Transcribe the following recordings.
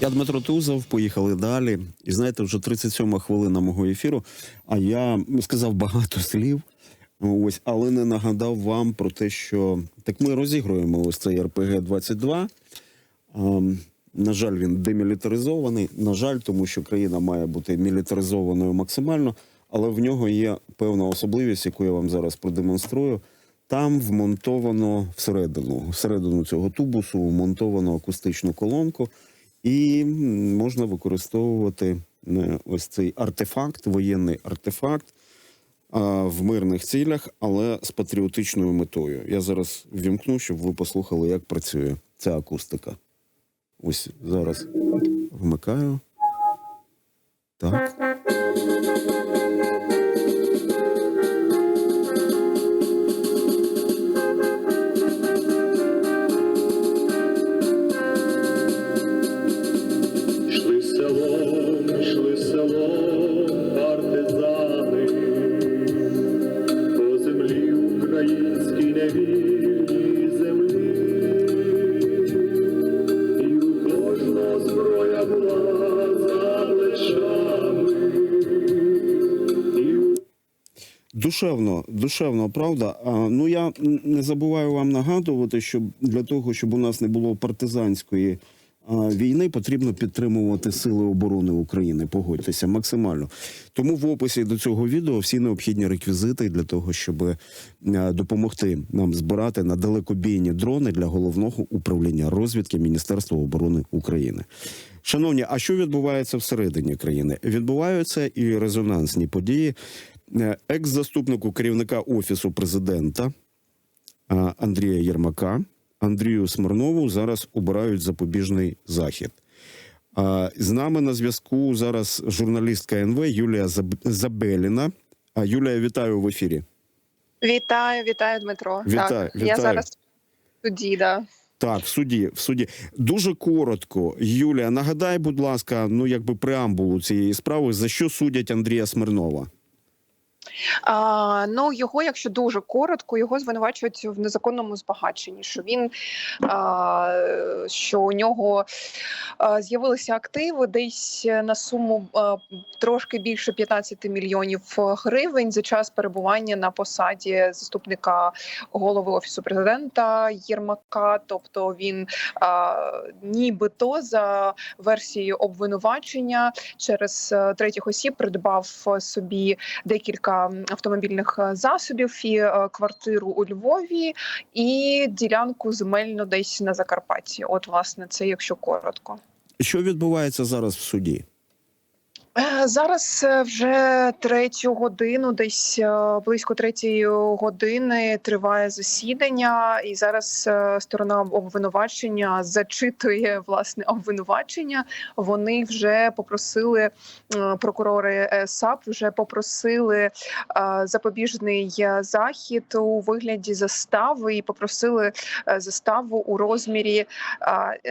Я Дмитро Тузов, поїхали далі. І знаєте, вже 37 хвилина мого ефіру. А я сказав багато слів. Ось, але не нагадав вам про те, що так ми розігруємо ось цей РПГ 22 Ем, На жаль, він демілітаризований. На жаль, тому що країна має бути мілітаризованою максимально, але в нього є певна особливість, яку я вам зараз продемонструю. Там вмонтовано всередину, всередину цього тубусу вмонтовано акустичну колонку, і можна використовувати е, ось цей артефакт, воєнний артефакт в мирних цілях, але з патріотичною метою. Я зараз вімкну, щоб ви послухали, як працює ця акустика. Ось зараз вмикаю. Так. Душевно, душевно, правда. А, ну я не забуваю вам нагадувати, що для того, щоб у нас не було партизанської а, війни, потрібно підтримувати сили оборони України. Погодьтеся максимально. Тому в описі до цього відео всі необхідні реквізити для того, щоб е, допомогти нам збирати на далекобійні дрони для головного управління розвідки Міністерства оборони України. Шановні, а що відбувається всередині країни? Відбуваються і резонансні події. Е, Екс-заступнику керівника офісу президента Андрія Єрмака Андрію Смирнову зараз обирають запобіжний захід. З нами на зв'язку зараз журналістка НВ Юлія Заб- Забеліна. А, Юлія, вітаю в ефірі. Вітаю, вітаю, Дмитро. Вітаю, так, вітаю. Я зараз в суді, да. Так, в суді, в суді. Дуже коротко. Юлія, нагадай, будь ласка, ну якби преамбулу цієї справи, за що судять Андрія Смирнова? А, ну його, якщо дуже коротко, його звинувачують в незаконному збагаченні. Що він а, що у нього з'явилися активи десь на суму а, трошки більше 15 мільйонів гривень за час перебування на посаді заступника голови офісу президента Єрмака. Тобто він а, нібито за версією обвинувачення через е, третіх осіб придбав е, собі декілька автомобільних е, засобів і е, квартиру у Львові і ділянку земельну десь на Закарпатті. От, власне, це якщо коротко. Що відбувається зараз в суді? Е, Зараз е, вже третю годину, десь е, близько третьої години триває засідання, і зараз сторона обвинувачення зачитує власне обвинувачення. Вони вже попросили прокурори САП, вже попросили запобіжний захід у вигляді застави і попросили заставу у розмірі.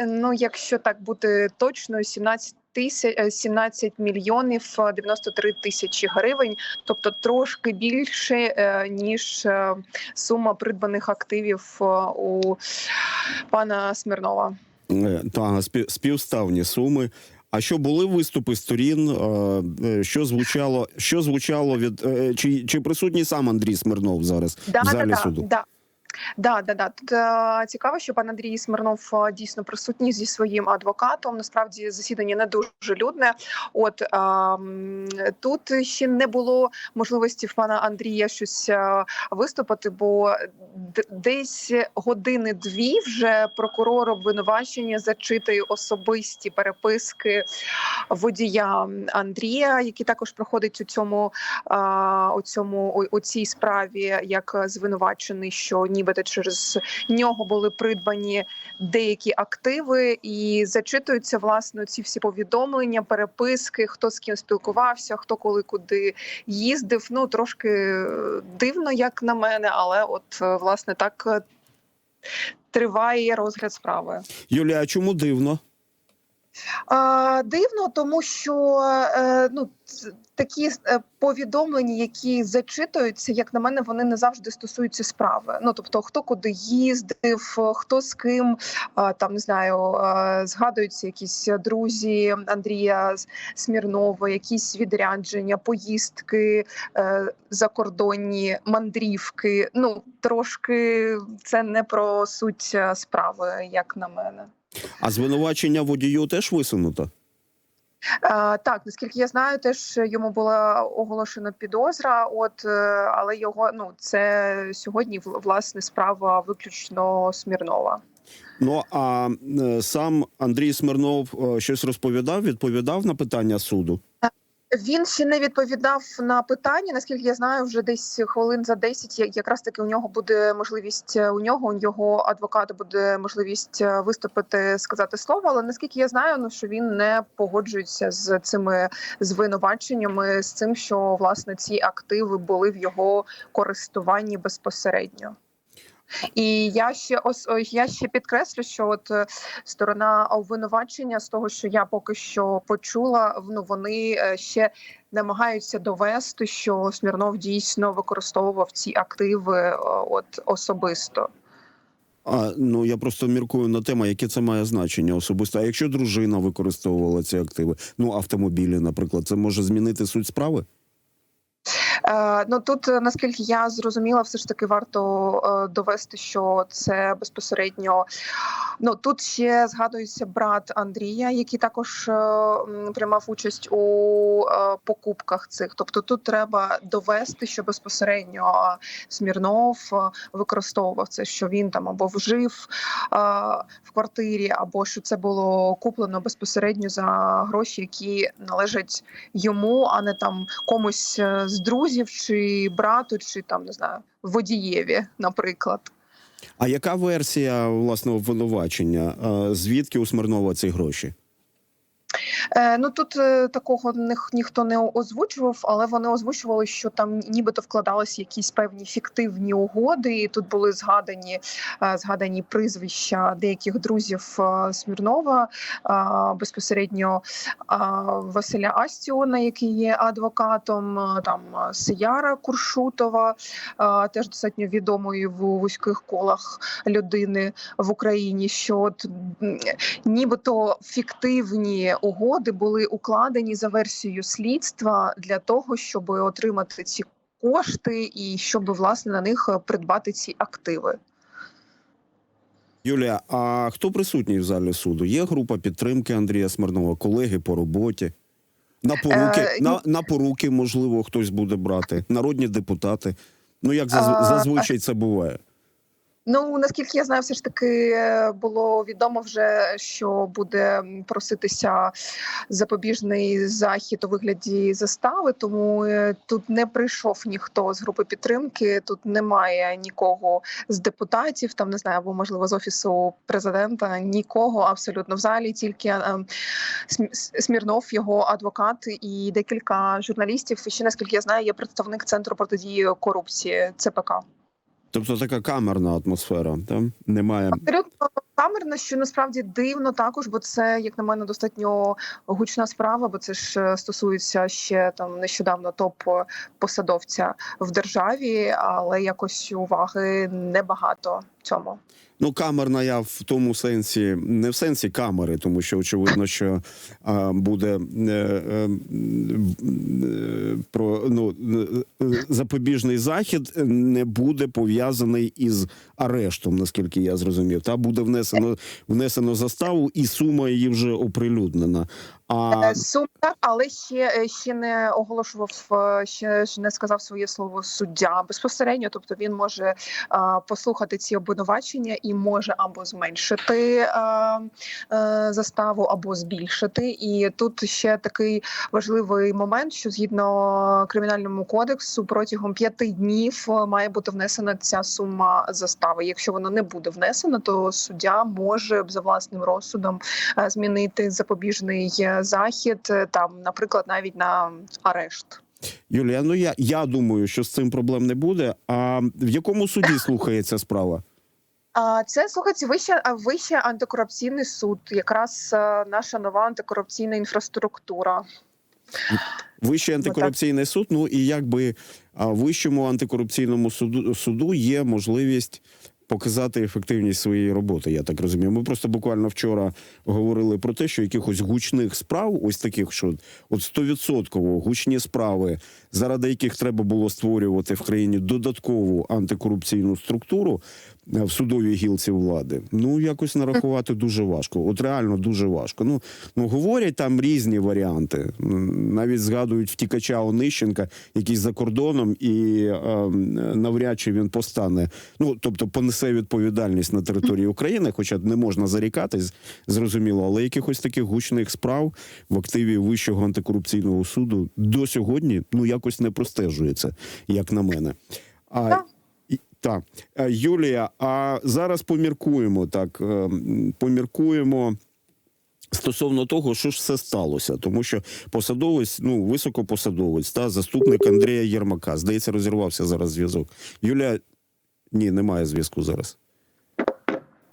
Ну, якщо так бути точно, 17 тисяч 17 мільйонів е, 93 тисячі гривень, тобто трошки більше е, ніж е, сума придбаних активів е, у пана Смірнова. Е, Та спів- співставні суми. А що були виступи сторін? Е, е, Що звучало? Що звучало від е, чи, чи присутній сам Андрій Смирнов зараз Да, в залі да, суду? да. Да, да, да. да. Тут е, цікаво, що пан Андрій Смирнов е, дійсно присутній зі своїм адвокатом. Насправді засідання не дуже людне. От е, тут ще не було можливості в пана Андрія щось е, виступити, бо десь години дві вже прокурор обвинувачення зачитує особисті переписки водія Андрія, який також проходить у цьому а, у цьому у, у цій справі як звинувачений, що нібито через нього були придбані деякі активи, і зачитуються власне ці всі повідомлення, переписки, хто з ким спілкувався, хто коли куди їздив. Ну трошки е, дивно, як на мене, але от е, власне так е, триває розгляд справи. Юлія, чому дивно? Дивно, тому що е, ну такі е, повідомлення, які зачитуються, як на мене, вони не завжди стосуються справи. Ну тобто, хто куди їздив, хто з ким там не знаю, згадуються якісь друзі Андрія Смірнова, якісь відрядження, поїздки, е, закордонні мандрівки. Ну трошки це не про суть справи, як на мене. А звинувачення водію теж висунуто? Е, так, наскільки я знаю, теж йому була оголошена підозра. От е, але його ну це сьогодні власне справа виключно Смірнова. Ну а е, сам Андрій Смирнов щось розповідав, відповідав на питання суду. Він ще не відповідав на питання. Наскільки я знаю, вже десь хвилин за 10 якраз таки у нього буде можливість е, у нього, у його адвоката буде можливість е, виступити, сказати слово. Але наскільки я знаю, ну що він не погоджується з цими звинуваченнями, з цим, що власне ці активи були в його користуванні безпосередньо. І я ще ос о, я ще підкреслю, що от е, сторона обвинувачення з того, що я поки що почула, ну вони е, ще намагаються довести, що Смірнов дійсно використовував ці активи е, от особисто. А ну я просто міркую на тему, яке це має значення особисто. А якщо дружина використовувала ці активи, ну автомобілі, наприклад, це може змінити суть справи? Е, ну тут, е, наскільки я зрозуміла, все ж таки варто е, довести, що це безпосередньо. Ну тут ще згадується брат Андрія, який також приймав участь у покупках цих. Тобто, тут треба довести, що безпосередньо Смірнов використовував це, що він там або вжив в квартирі, або що це було куплено безпосередньо за гроші, які належать йому, а не там комусь з друзів, чи брату, чи там не знаю, водієві, наприклад. А яка версія власного обвинувачення? Е, Звідки у Смирнова ці гроші? Е, ну тут е, такого ніх, ніхто не озвучував, але вони озвучували, що там нібито вкладалися якісь певні фіктивні угоди. І тут були згадані е, згадані прізвища деяких друзів Смірнова, безпосередньо Василя Астіона, який є адвокатом, там Сияра Куршутова, теж достатньо відомої в вузьких колах людини в Україні. Що от нібито фіктивні угоди були укладені за версією слідства для того, щоб отримати ці кошти і щоб власне на них е, придбати ці активи. Юлія, а хто присутній в залі суду? Є група підтримки Андрія Смирнова, колеги по роботі? На поруки, Е, на, на поруки, можливо, хтось буде брати, народні депутати. Ну як заз- А, зазвичай це буває. Ну наскільки я знаю, все ж таки е, було відомо вже, що буде проситися запобіжний захід у вигляді застави. Тому е, тут не прийшов ніхто з групи підтримки. Тут немає нікого з депутатів, там не знаю, або можливо з офісу президента. Нікого абсолютно в залі, тільки е, Смірнов, його адвокат і декілька журналістів. І ще наскільки я знаю, є представник центру протидії корупції ЦПК. Тобто така камерна атмосфера, там немає. Абсолютно камерна, що насправді дивно також, бо це, як на мене, достатньо гучна справа, бо це ж е, стосується ще там нещодавно топ посадовця в державі, але якось уваги небагато цьому. Ну, камерна я в тому сенсі, не в сенсі камери, тому що очевидно, що а, буде е, е, е, про ну е, запобіжний захід не буде пов'язаний із арештом, наскільки я зрозумів. Та буде внесено внесено заставу, і сума її вже оприлюднена. А Е, Сум так, але ще е, ще не оголошував, е, ще не сказав своє слово суддя безпосередньо. Тобто він може е, послухати ці обвинувачення і може або зменшити е, е, заставу, або збільшити. І тут ще такий важливий момент, що згідно кримінальному кодексу протягом п'яти днів е, має бути внесена ця сума застави. Якщо вона не буде внесена, то суддя може за власним розсудом е, змінити запобіжний е, захід, там, наприклад, навіть на арешт. Юлія, ну я, я думаю, що з цим проблем не буде. А в якому суді слухається справа? Це слухайте, вище вище антикорупційний суд, якраз е, наша нова антикорупційна інфраструктура. Вищий антикорупційний суд. Ну і якби вищому антикорупційному суду суду є можливість показати ефективність своєї роботи. Я так розумію. Ми просто буквально вчора говорили про те, що якихось гучних справ, ось таких, що от стовідсотково гучні справи, заради яких треба було створювати в країні додаткову антикорупційну структуру в судовій гілці влади. Ну якось нарахувати дуже важко. От реально дуже важко. Ну ну говорять там різні варіанти. Навіть згадують втікача Онищенка, який за кордоном, і е, навряд чи він постане. Ну тобто понесе відповідальність на території України, хоча не можна зарікатись, зрозуміло, але якихось таких гучних справ в активі Вищого антикорупційного суду до сьогодні ну якось не простежується, як на мене. А, Так. Е, Юлія, а зараз поміркуємо так. е, Поміркуємо стосовно того, що ж все сталося, тому що посадовець, ну високопосадовець, та заступник Андрія Єрмака, здається, розірвався зараз зв'язок. Юлія, ні, немає зв'язку зараз.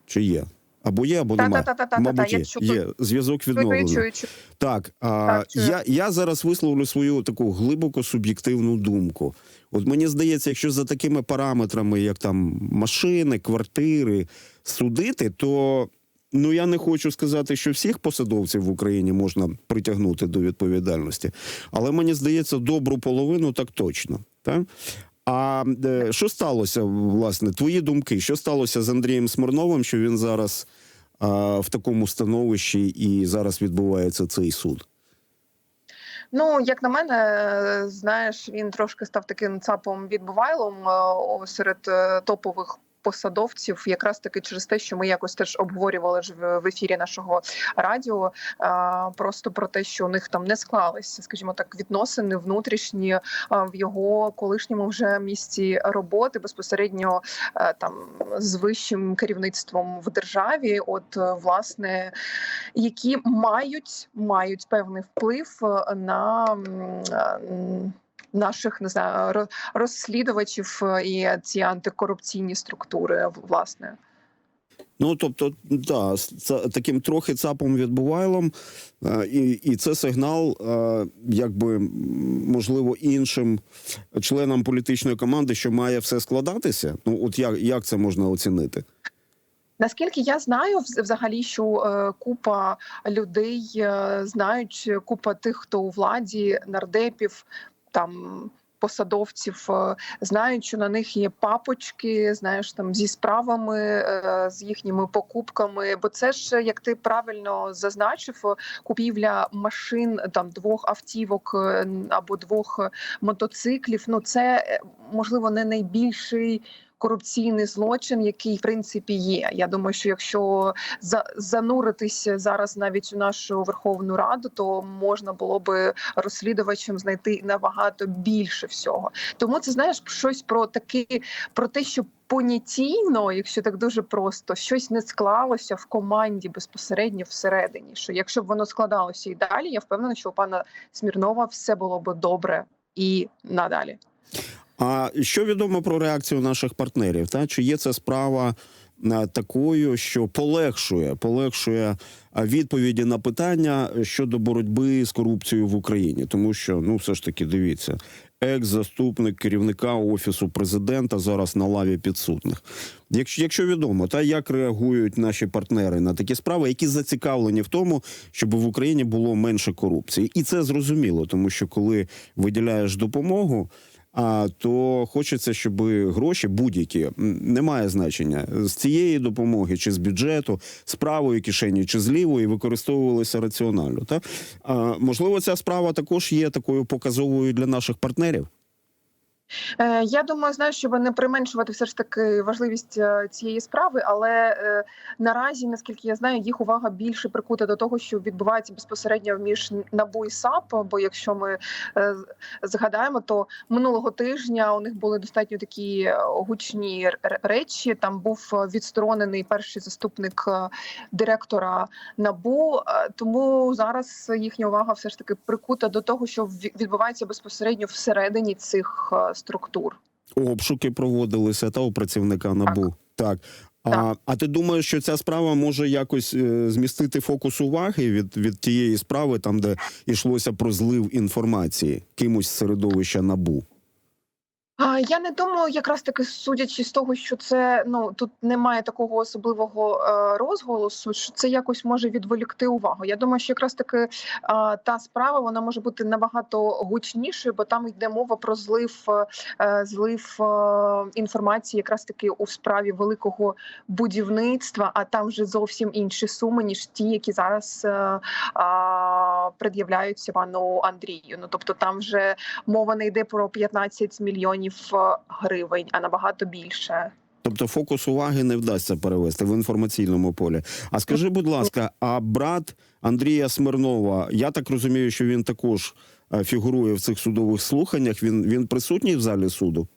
Чи є? Або є, або немає. Та-та-та-та-та-та, Мабуть, я є. є. Зв'язок відновлено. Так, а, Так, я, я зараз висловлю свою таку глибоко суб'єктивну думку. От мені здається, якщо за такими параметрами, як там машини, квартири, судити, то ну я не хочу сказати, що всіх посадовців в Україні можна притягнути до відповідальності, але мені здається, добру половину так точно. Так? А е, що сталося, власне, твої думки? Що сталося з Андрієм Смирновим, що він зараз а, в такому становищі і зараз відбувається цей суд? Ну, як на мене, е, знаєш, він трошки став таким цапом відбувайлом е, серед топових. Посадовців, якраз таки через те, що ми якось теж обговорювали ж в ефірі нашого радіо, просто про те, що у них там не склалися, скажімо так, відносини внутрішні в його колишньому вже місці роботи безпосередньо е, там з вищим керівництвом в державі. От е, власне які мають мають певний вплив е, на е, наших не знаю розслідувачів е, і ці антикорупційні структури, власне. Ну тобто, да, таким трохи цапом відбувайлом, е, і, і це сигнал, е, якби можливо, іншим членам політичної команди, що має все складатися. Ну, от як, як це можна оцінити? Наскільки я знаю, вз- взагалі, що купа людей знають, купа тих, хто у владі, нардепів там. Посадовців е, знають, що на них є папочки, знаєш, там зі справами, е, з їхніми покупками. Бо це ж, як ти правильно зазначив, е, купівля машин там двох автівок або двох мотоциклів. Ну це можливо не найбільший корупційний злочин, який в принципі є. Я думаю, що якщо за зануритися зараз навіть у нашу Верховну Раду, то можна було би розслідувачам знайти набагато більше всього. Тому це знаєш щось про таке, про те, що понятійно, якщо так дуже просто, щось не склалося в команді безпосередньо всередині. Що якщо б воно складалося і далі, я впевнена, що у пана Смірнова все було б добре і надалі. А що відомо про реакцію наших партнерів? Та чи є ця справа е, такою, що полегшує, полегшує відповіді на питання щодо боротьби з корупцією в Україні? Тому що ну все ж таки дивіться, екс-заступник керівника офісу президента зараз на лаві підсудних. Якщо, якщо відомо, та як реагують наші партнери на такі справи, які зацікавлені в тому, щоб в Україні було менше корупції, і це зрозуміло, тому що коли виділяєш допомогу. А то хочеться, щоб гроші будь-які немає значення з цієї допомоги, чи з бюджету, з правої кишені, чи з лівої використовувалися раціонально. Так? А, можливо, ця справа також є такою показовою для наших партнерів. Е, Я думаю, знаєш, щоб не применшувати все ж таки важливість е, цієї справи, але е, наразі, наскільки я знаю, їх увага більше прикута до того, що відбувається безпосередньо між НАБУ і САП. Бо якщо ми згадаємо, то минулого тижня у них були достатньо такі гучні речі. Там був відсторонений перший заступник директора НАБУ. Тому зараз їхня увага все ж таки прикута до того, що ві- відбувається безпосередньо всередині цих структур. Обшуки проводилися та у працівника набу. Так. А, Так. а ти думаєш, що ця справа може якось е, змістити фокус уваги від, від тієї справи, там де йшлося про злив інформації кимось з середовища набу? Я не думаю, якраз таки судячи з того, що це ну тут немає такого особливого е, розголосу, що це якось може відволікти увагу. Я думаю, що якраз таки та справа вона може бути набагато гучнішою, бо там йде мова про злив е, злив е, інформації, якраз таки у справі великого будівництва. А там вже зовсім інші суми ніж ті, які зараз пред'являються пану Андрію. Ну тобто там вже мова не йде про 15 мільйонів е, гривень, а набагато більше. Тобто фокус уваги не вдасться перевести в інформаційному полі. А скажи, будь ласка, а брат Андрія Смирнова, я так розумію, що він також е, фігурує в цих судових слуханнях. Він, він присутній в залі суду?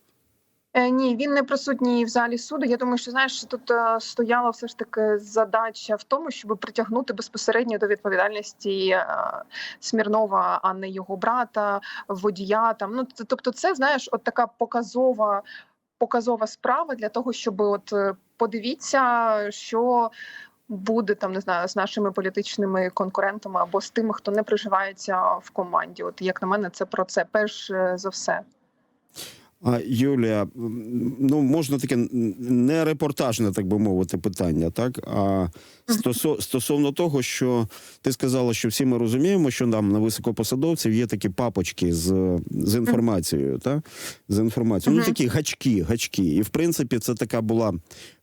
Е, ні, він не присутній в залі суду. Я думаю, що знаєш, тут е, стояла все ж таки задача в тому, щоб притягнути безпосередньо до відповідальності е, Смірнова, а не його брата, водія. Там ну тобто, це знаєш, от така показова. Показова справа для того, щоб от подивіться, що буде там, не знаю, з нашими політичними конкурентами або з тими, хто не приживається в команді. От як на мене, це про це перш за все. А, Юлія, ну можна таке не репортажне, так би мовити, питання, так? А стосо, стосовно того, що ти сказала, що всі ми розуміємо, що нам на високопосадовців є такі папочки з, з інформацією, так? З інформацією. Ну, такі гачки, гачки. І в принципі, це така була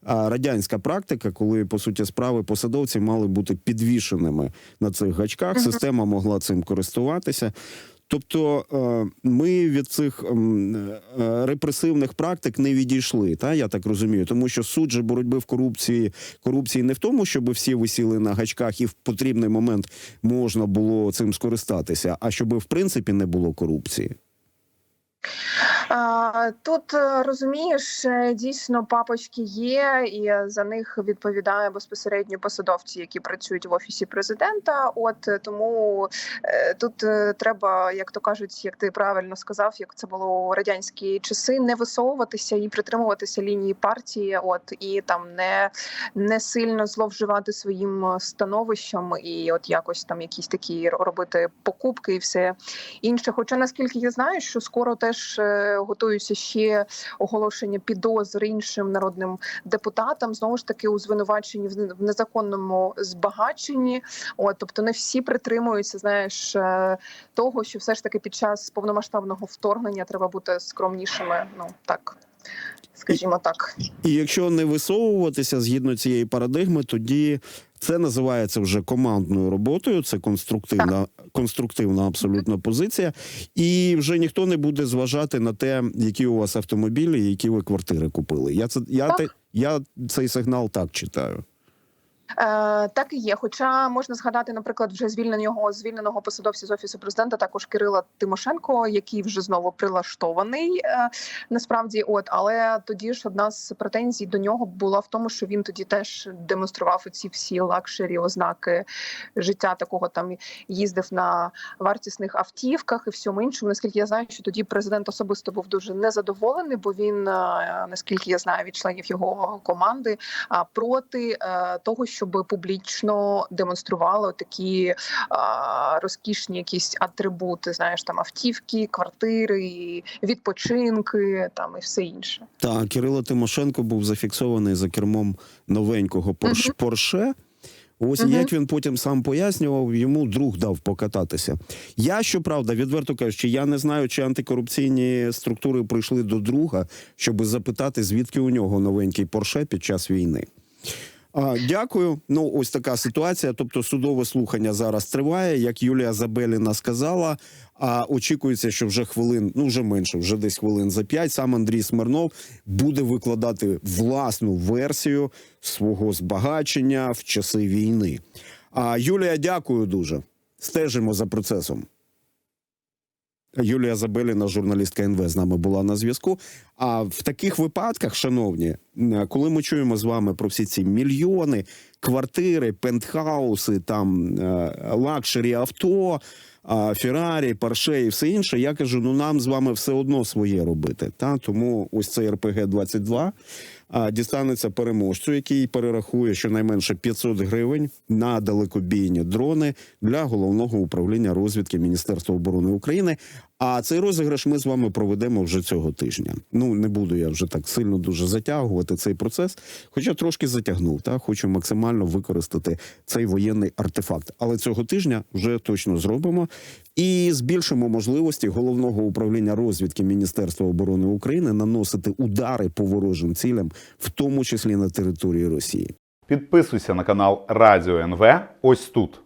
радянська практика, коли по суті справи посадовці мали бути підвішеними на цих гачках. Система могла цим користуватися. Тобто е, ми від цих ем, е, репресивних практик не відійшли, та я так розумію, тому що суд же боротьби в корупції корупції не в тому, щоб всі висіли на гачках і в потрібний момент можна було цим скористатися, а щоб в принципі не було корупції. Тут е, розумієш, е, дійсно папочки є, і за них відповідає безпосередньо посадовці, які працюють в офісі президента. От е, тому тут треба, як то кажуть, як ти правильно сказав, як це було у радянські часи, не висовуватися і притримуватися лінії партії. От і там не, не сильно зловживати своїм становищем, і от якось там якісь такі робити покупки і все інше. Хоча наскільки я знаю, що скоро теж готуються ще оголошення підозр іншим народним депутатам, знову ж таки у звинуваченні в незаконному збагаченні. От тобто, не всі притримуються, знаєш, е, того, що все ж таки під час повномасштабного вторгнення треба бути скромнішими. Ну так. Скажімо так, І якщо не висовуватися згідно цієї парадигми, тоді це називається вже командною роботою. Це конструктивна, конструктивна абсолютно позиція, і вже ніхто не буде зважати на те, які у вас автомобілі, які ви квартири купили. Я це я Так. те я цей сигнал так читаю. Е, так і є. Хоча можна згадати, наприклад, вже звільненого звільненого посадовця з офісу президента, також Кирила Тимошенко, який вже знову прилаштований. Е, насправді, от але тоді ж одна з претензій до нього була в тому, що він тоді теж демонстрував ці всі лакшері ознаки життя. Такого там їздив на вартісних автівках і всьому іншому. Наскільки я знаю, що тоді президент особисто був дуже незадоволений, бо він, е, наскільки я знаю, від членів його команди проти того, щоб публічно демонстрували такі а, розкішні якісь атрибути, знаєш, там автівки, квартири, відпочинки, там і все інше. Так, Кирило Тимошенко був зафіксований за кермом новенького Порш, Мгм. Порше. Ось Мгм. як він потім сам пояснював, йому друг дав покататися. Я щоправда, відверто кажучи, я не знаю, чи антикорупційні структури прийшли до друга, щоб запитати, звідки у нього новенький Порше під час війни. А, дякую. Ну, ось така ситуація. Тобто, судове слухання зараз триває, як Юлія Забеліна сказала. А очікується, що вже хвилин, ну вже менше, вже десь хвилин за п'ять. Сам Андрій Смирнов буде викладати власну версію свого збагачення в часи війни. А Юлія, дякую дуже. Стежимо за процесом. Юлія Забеліна, журналістка НВ, з нами була на зв'язку. А в таких випадках, шановні, коли ми чуємо з вами про всі ці мільйони, квартири, пентхауси, там е, лакшері авто, Феррарі, Порше і все інше, я кажу: ну нам з вами все одно своє робити. Та? Тому ось цей РПГ 22 а, дістанеться переможцю, який перерахує щонайменше 500 гривень на далекобійні дрони для головного управління розвідки Міністерства оборони України. А цей розіграш ми з вами проведемо вже цього тижня. Ну не буду я вже так сильно дуже затягувати цей процес, хоча трошки затягнув. Та хочу максимально використати цей воєнний артефакт. Але цього тижня вже точно зробимо і збільшимо можливості головного управління розвідки Міністерства оборони України наносити удари по ворожим цілям, в тому числі на території Росії. Підписуйся на канал Радіо НВ ось тут.